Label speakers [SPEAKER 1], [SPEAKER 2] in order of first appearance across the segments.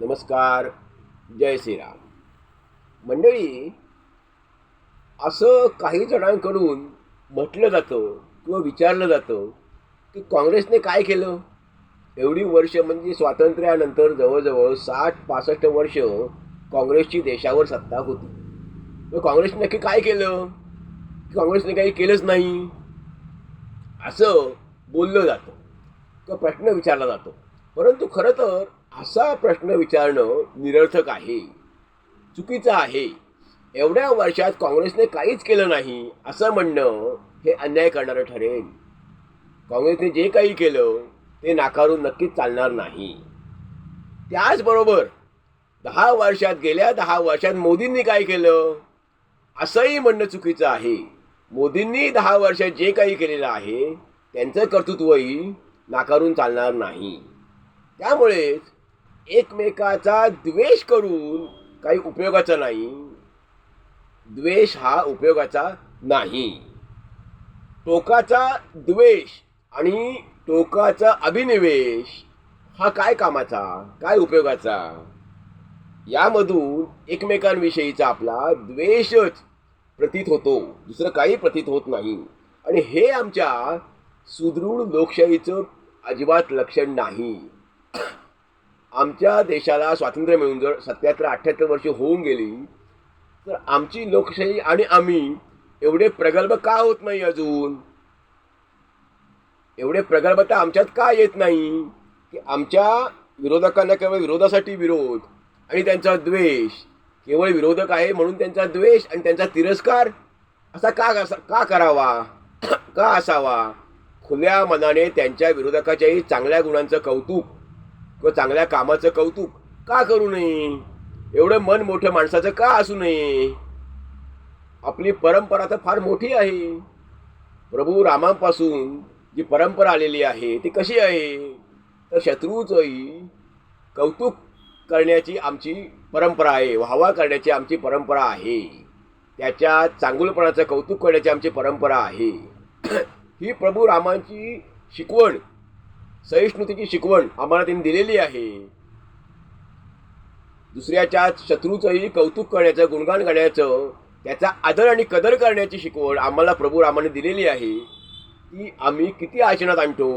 [SPEAKER 1] नमस्कार जय श्रीराम. मंडळी असं काही जणांकडून म्हटलं जातं किंवा विचारलं जातं की काँग्रेसने काय केलं? एवढी वर्ष म्हणजे स्वातंत्र्यानंतर जवळजवळ साठ पासष्ट वर्ष काँग्रेसची देशावर सत्ता होती. मग काँग्रेसने नक्की काय केलं? काँग्रेसने काही केलंच नाही. असं बोललं जातं. किंवा प्रश्न विचारला जातो. परंतु खरं तर असा प्रश्न विचारणं निरर्थक आहे चुकीचं आहे. एवढ्या वर्षात काँग्रेसने काहीच केलं नाही असं म्हणणं हे अन्याय करणारं ठरेल. काँग्रेसने जे काही केलं ते नाकारून नक्कीच चालणार नाही. त्याचबरोबर दहा वर्षात गेल्या दहा वर्षात मोदींनी काय केलं? असंही म्हणणं चुकीचं आहे. मोदींनी दहा वर्षात जे काही केलेलं आहे त्यांचं कर्तृत्वही नाकारून चालणार नाही. त्यामुळेच एकमेकाचा द्वेष करून काही उपयोगाचा नाही. द्वेष हा उपयोगाचा नाही. टोकाचा द्वेष आणि टोकाचा अभिनिवेश हा काय कामाचा? काय उपयोगाचा? यामधून एकमेकांविषयीचा आपला द्वेषच प्रतीत होतो. दुसरं काही प्रतीत होत नाही. आणि हे आमच्या सुदृढ लोकशाहीचं अजिबात लक्षण नाही. आमच्या देशाला स्वातंत्र्य मिळून जर सत्याहत्तर अठ्ठ्याहत्तर वर्ष होऊन गेली तर आमची लोकशाही आणि आम्ही एवढे प्रगल्भ का होत नाही अजून? एवढे प्रगल्भता आमच्यात का येत नाही? की आमच्या विरोधकांना केवळ विरोधासाठी विरोध आणि त्यांचा द्वेष. केवळ विरोधक आहे म्हणून त्यांचा द्वेष आणि त्यांचा तिरस्कार असा का असा- का करावा? का असावा? खुल्या मनाने त्यांच्या विरोधकाच्याही चांगल्या गुणांचं कौतुक किंवा चांगल्या कामाचं कौतुक का करू नये? एवढं मन मोठं माणसाचं का असू नये? आपली परंपरा तर फार मोठी आहे. प्रभू रामापासून जी परंपरा आलेली आहे ती कशी आहे? तर शत्रूचंही कौतुक करण्याची आमची परंपरा आहे व्हावा करण्याची आमची परंपरा आहे. त्याच्या चांगुलपणाचं कौतुक करण्याची आमची परंपरा आहे. ही प्रभू रामांची शिकवण सहिष्णुतेची शिकवण आम्हाला त्यांनी दिलेली आहे. दुसऱ्याच्या शत्रूचंही कौतुक करण्याचं गुणगान करण्याचं त्याचा आदर आणि कदर करण्याची शिकवण आम्हाला प्रभू रामाने दिलेली आहे. ती आम्ही किती आचरणात आणतो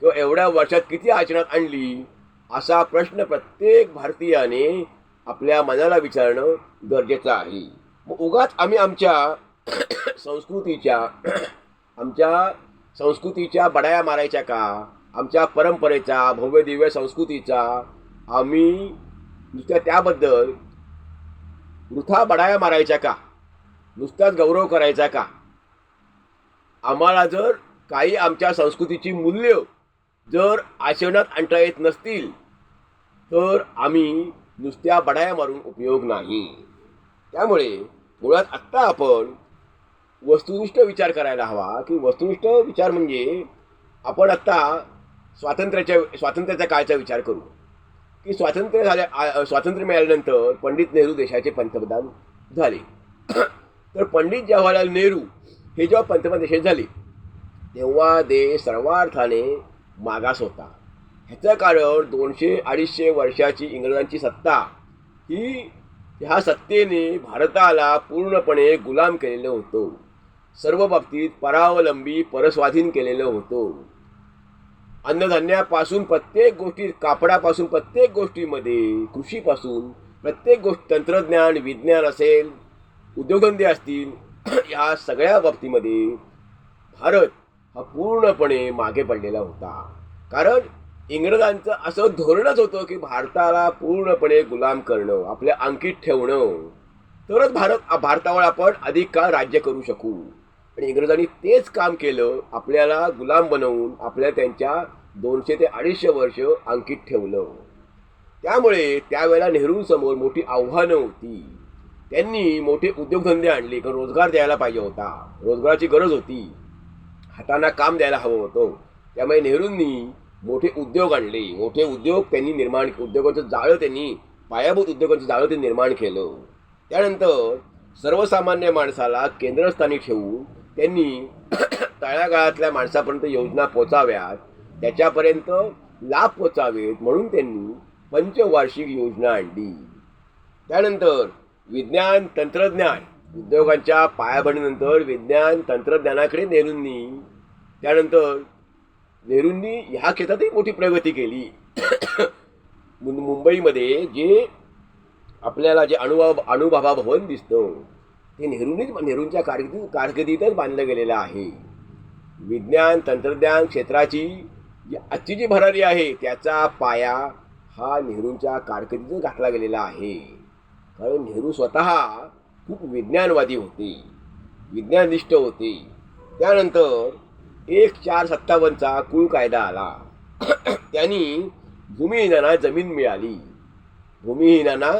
[SPEAKER 1] किंवा एवढ्या वर्षात किती आचरणात आणली असा प्रश्न प्रत्येक भारतीयाने आपल्या मनाला विचारणं गरजेचं आहे. मग उगाच आम्ही आमच्या संस्कृतीच्या आमच्या संस्कृतीच्या बडाया मारायच्या का? आमच्या परंपरेचा भव्य दिव्य संस्कृतीचा आम्ही नुसत्या त्याबद्दल वृथा बडाया मारायच्या का? नुसताच गौरव करायचा का? आम्हाला जर काही आमच्या संस्कृतीची मूल्य जर आचरणात आणता येत नसतील तर आम्ही नुसत्या बडाया मारून उपयोग नाही. त्यामुळे मुळात आत्ता आपण वस्तुनिष्ठ विचार करायला हवा की वस्तुनिष्ठ विचार म्हणजे आपण आत्ता स्वातंत्र्याच्या स्वातंत्र्याच्या काळचा विचार करू. की स्वातंत्र्य झाल्या स्वातंत्र्य मिळाल्यानंतर पंडित नेहरू देशाचे पंतप्रधान झाले. तर पंडित जवाहरलाल नेहरू हे जेव्हा पंतप्रधान देशात झाले तेव्हा देश सर्वार्थाने मागास होता. ह्याचं कारण दोनशे अडीचशे वर्षाची इंग्रजांची सत्ता ही ह्या सत्तेने भारताला पूर्णपणे गुलाम केलेलं होतं. सर्व बाबतीत परावलंबी परस्वाधीन केलेलं होतं. अन्नधान्यापासून प्रत्येक गोष्टी कापडापासून प्रत्येक गोष्टीमध्ये कृषीपासून प्रत्येक गोष्ट तंत्रज्ञान विज्ञान असेल उद्योगधंदे असतील या सगळ्या बाबतीमध्ये भारत हा पूर्णपणे मागे पडलेला होता. कारण इंग्रजांचं असं धोरणच होतं की भारताला पूर्णपणे गुलाम करणं आपल्या अंकित ठेवणं. तरच भारत भारतावर आपण अधिक काळ राज्य करू शकू. आणि इंग्रजांनी तेच काम केलं आपल्याला गुलाम बनवून आपल्या त्यांच्या दोनशे ते अडीचशे वर्ष अंकित ठेवलं. त्यामुळे त्यावेळेला नेहरूंसमोर मोठी आव्हानं होती. त्यांनी मोठे उद्योगधंदे आणले कारण रोजगार द्यायला पाहिजे होता. रोजगाराची गरज होती. हातांना काम द्यायला हवं होतं. त्यामुळे नेहरूंनी मोठे उद्योग आणले. मोठे उद्योग त्यांनी निर्माण उद्योगाचं जाळं त्यांनी पायाभूत उद्योगाचं जाळं ते निर्माण केलं. त्यानंतर सर्वसामान्य माणसाला केंद्रस्थानी ठेवून त्यांनी तळागाळातल्या माणसापर्यंत योजना पोचाव्यात त्याच्यापर्यंत लाभ पोचावेत म्हणून त्यांनी पंचवार्षिक योजना आणली. त्यानंतर विज्ञान तंत्रज्ञान उद्योगांच्या पायाभरणीनंतर विज्ञान तंत्रज्ञानाकडे नेहरूंनी त्यानंतर नेहरूंनी ह्या क्षेत्रातही मोठी प्रगती केली. मुं- मुंबईमध्ये जे आपल्याला जे अणुभाव अणुभाभा भवन दिसतं ते नेहरूंनीच नेहरूंच्या कारकिर्दीत कारकिर्दीतच बांधलं गेलेलं आहे. विज्ञान तंत्रज्ञान क्षेत्राची जी आजची जी भरारी आहे त्याचा पाया हा नेहरूंच्या कारकिर्दीतच घातला गेलेला आहे. कारण नेहरू स्वतः खूप विज्ञानवादी होते विज्ञाननिष्ठ होते. त्यानंतर एक चार सत्तावन्नचा कुळ कायदा आला. त्यांनी भूमिहीनांना जमीन मिळाली. भूमिहीनांना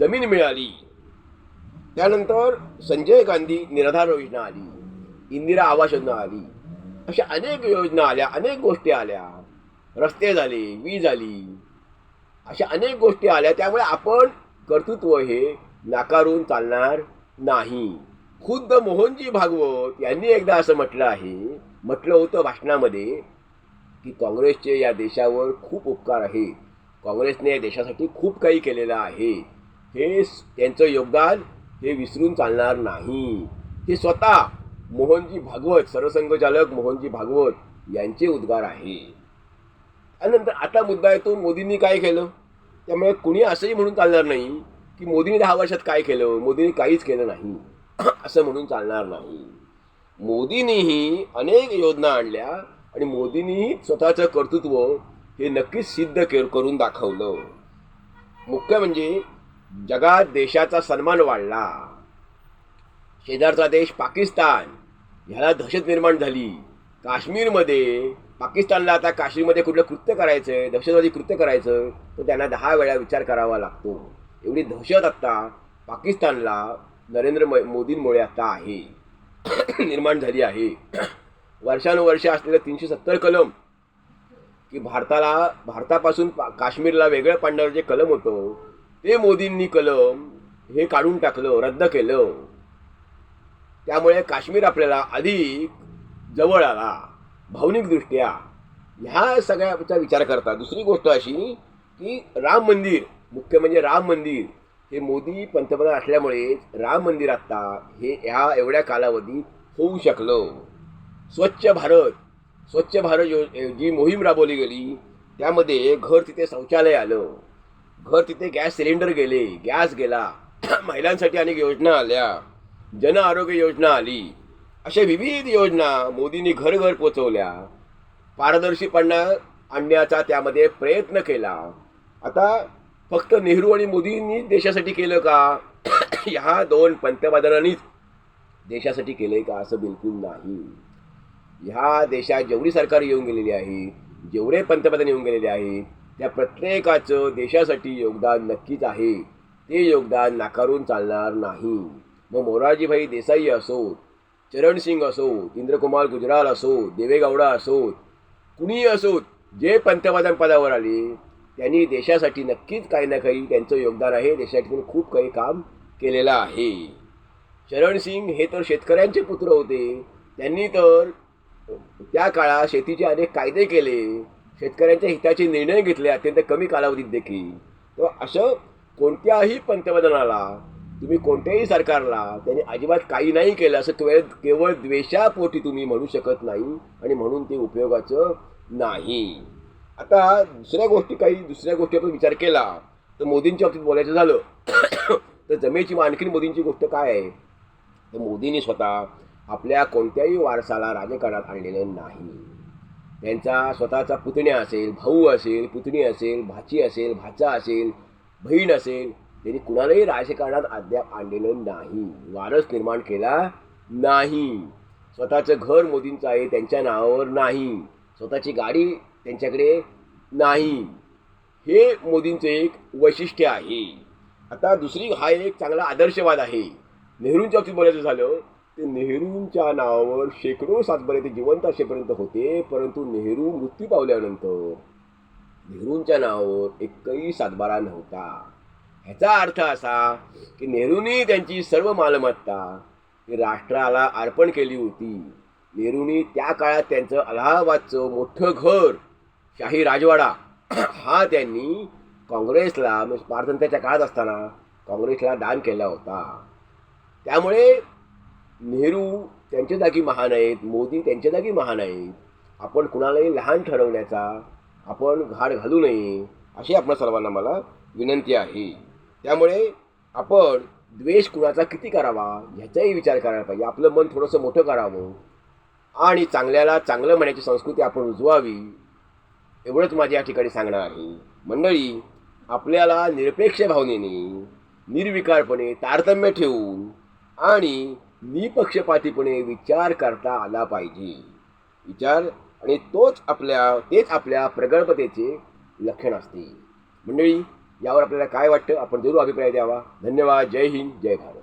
[SPEAKER 1] जमीन मिळाली. त्यानंतर संजय गांधी निराधार योजना आली इंदिरा आवास योजना आली अशा अनेक योजना आल्या अनेक गोष्टी आल्या. रस्ते झाले वीज आली अशा अनेक गोष्टी आल्या. त्यामुळे आपण कर्तृत्व हे नाकारून चालणार नाही. खुद्द मोहनजी भागवत यांनी एकदा असं म्हटलं आहे म्हटलं होतं भाषणामध्ये की काँग्रेसचे या देशावर खूप उपकार आहेत. काँग्रेसने या देशासाठी खूप काही केलेलं आहे. हे त्यांचं योगदान हे विसरून चालणार नाही. हे स्वतः मोहनजी भागवत सरसंघचालक मोहनजी भागवत यांचे उद्गार आहे. त्यानंतर आता मुद्दा येतो मोदींनी काय केलं? त्यामुळे कुणी असंही म्हणून चालणार नाही की मोदींनी दहा वर्षात काय केलं? मोदींनी काहीच केलं नाही. असं म्हणून चालणार नाही. मोदींनीही अनेक योजना आणल्या आणि मोदींनीही स्वतःचं कर्तृत्व हे नक्कीच सिद्ध के करून दाखवलं. मुख्य म्हणजे जगात देशाचा सन्मान वाढला. शेजारचा देश पाकिस्तान ह्याला दहशत निर्माण झाली. काश्मीरमध्ये पाकिस्तानला आता काश्मीरमध्ये कुठलं कृत्य करायचं आहे दहशतवादी कृत्य करायचं तर त्यांना दहा वेळा विचार करावा लागतो. एवढी दहशत आत्ता पाकिस्तानला नरेंद्र म- मोदींमुळे आता आहे. निर्माण झाली आहे. वर्षानुवर्ष असलेलं तीनशे सत्तर कलम की भारताला भारतापासून पा काश्मीरला वेगळं पाडणारं जे कलम होतं ते मोदींनी कलम हे काढून टाकलं रद्द केलं. त्यामुळे काश्मीर आपल्याला अधिक जवळ आला भावनिकदृष्ट्या. ह्या सगळ्याचा विचार करता. दुसरी गोष्ट अशी की राम मंदिर मुख्य म्हणजे राम मंदिर हे मोदी पंतप्रधान असल्यामुळे राम मंदिर आत्ता हे ह्या एवढ्या कालावधीत होऊ शकलं. स्वच्छ भारत स्वच्छ भारत यो जी मोहीम राबवली गेली त्यामध्ये घर तिथे शौचालय आलं. घर तिथे गॅस सिलेंडर गेले गॅस गेला. महिलांसाठी अनेक योजना आल्या. जन आरोग्य योजना आली. अशा विविध योजना मोदींनी घर घर पोचवल्या पारदर्शीपणा आणण्याचा त्यामध्ये प्रयत्न केला. आता फक्त नेहरू आणि मोदींनी देशासाठी केलं का? ह्या दोन पंतप्रधानांनीच देशासाठी केलं आहे का असं बिलकुल नाही. ह्या देशात जेवढी सरकार येऊन गेलेली आहे जेवढे पंतप्रधान येऊन गेलेले आहेत त्या प्रत्येकाचं देशासाठी योगदान नक्कीच आहे. ते योगदान नाकारून चालणार नाही. मग मोरारजीभाई देसाई असोत चरणसिंग असोत इंद्रकुमार गुजराल असोत देवेगौडा असोत कुणीही असोत जे पंतप्रधान पदावर आले त्यांनी देशासाठी नक्कीच काही ना काही त्यांचं योगदान आहे. देशासाठी खूप काही काम केलेलं आहे. चरणसिंग हे तर शेतकऱ्यांचे पुत्र होते. त्यांनी तर त्या काळात शेतीचे अनेक कायदे केले. शेतकऱ्यांच्या हिताचे निर्णय घेतले अत्यंत कमी कालावधीत देखील. तर असं कोणत्याही पंतप्रधानाला तुम्ही कोणत्याही सरकारला त्यांनी अजिबात काही नाही केलं असं केवळ केवळ द्वेषापोटी तुम्ही म्हणू शकत नाही आणि म्हणून ते उपयोगाचं नाही. आता दुसऱ्या गोष्टी काही दुसऱ्या गोष्टी आपण विचार केला तर मोदींच्या बाबतीत बोलायचं झालं तर जमेची आणखीन मोदींची गोष्ट काय आहे? तर मोदींनी स्वतः आपल्या कोणत्याही वारसाला राजकारणात आणलेलं नाही. त्यांचा स्वतःचा पुतण्या असेल भाऊ असेल पुतणी असेल भाची असेल भाचा असेल बहीण असेल त्यांनी कुणालाही राजकारणात अद्याप आणलेलं नाही. वारस निर्माण केला नाही. स्वतःचं घर मोदींचं आहे त्यांच्या नावावर नाही. स्वतःची गाडी त्यांच्याकडे नाही. हे मोदींचं एक वैशिष्ट्य आहे. आता दुसरी हा एक चांगला आदर्शवाद आहे. नेहरूंच्या बाबतीत बोलायचं झालं ते नेहरूंच्या नावावर शेकडो सातबारे ते जिवंत असेपर्यंत होते परंतु नेहरू मृत्यू पावल्यानंतर नेहरूंच्या नावावर एकही सातबारा नव्हता. ह्याचा अर्थ असा की नेहरूंनी त्यांची सर्व मालमत्ता राष्ट्राला अर्पण केली होती. नेहरूंनी त्या काळात त्यांचं अलाहाबादचं मोठं घर शाही राजवाडा हा त्यांनी काँग्रेसला म्हणजे पारतंत्र्याच्या काळात असताना काँग्रेसला दान केला होता. त्यामुळे नेहरू त्यांच्या जागी महान आहेत मोदी त्यांच्या जागी महान आहेत. आपण कुणालाही लहान ठरवण्याचा आपण घाड घालू नये अशी आपल्या सर्वांना मला विनंती आहे. त्यामुळे आपण द्वेष कुणाचा किती करावा ह्याचाही विचार करायला पाहिजे. आपलं मन थोडंसं मोठं करावं. आणि चांगल्याला चांगलं म्हणायची संस्कृती आपण रुजवावी एवढंच माझ्या या ठिकाणी सांगणं आहे. मंडळी आपल्याला निरपेक्ष भावनेने निर्विकारपणे तारतम्य ठेवून आणि निपक्षपातीपणे विचार करता आला पाहिजे. विचार आणि तोच आपल्या तेच आपल्या प्रगल्भतेचे लक्षण असते. मंडळी यावर आपल्याला काय वाटतं? आपण जरूर अभिप्राय द्यावा. धन्यवाद. जय हिंद. जय भारत.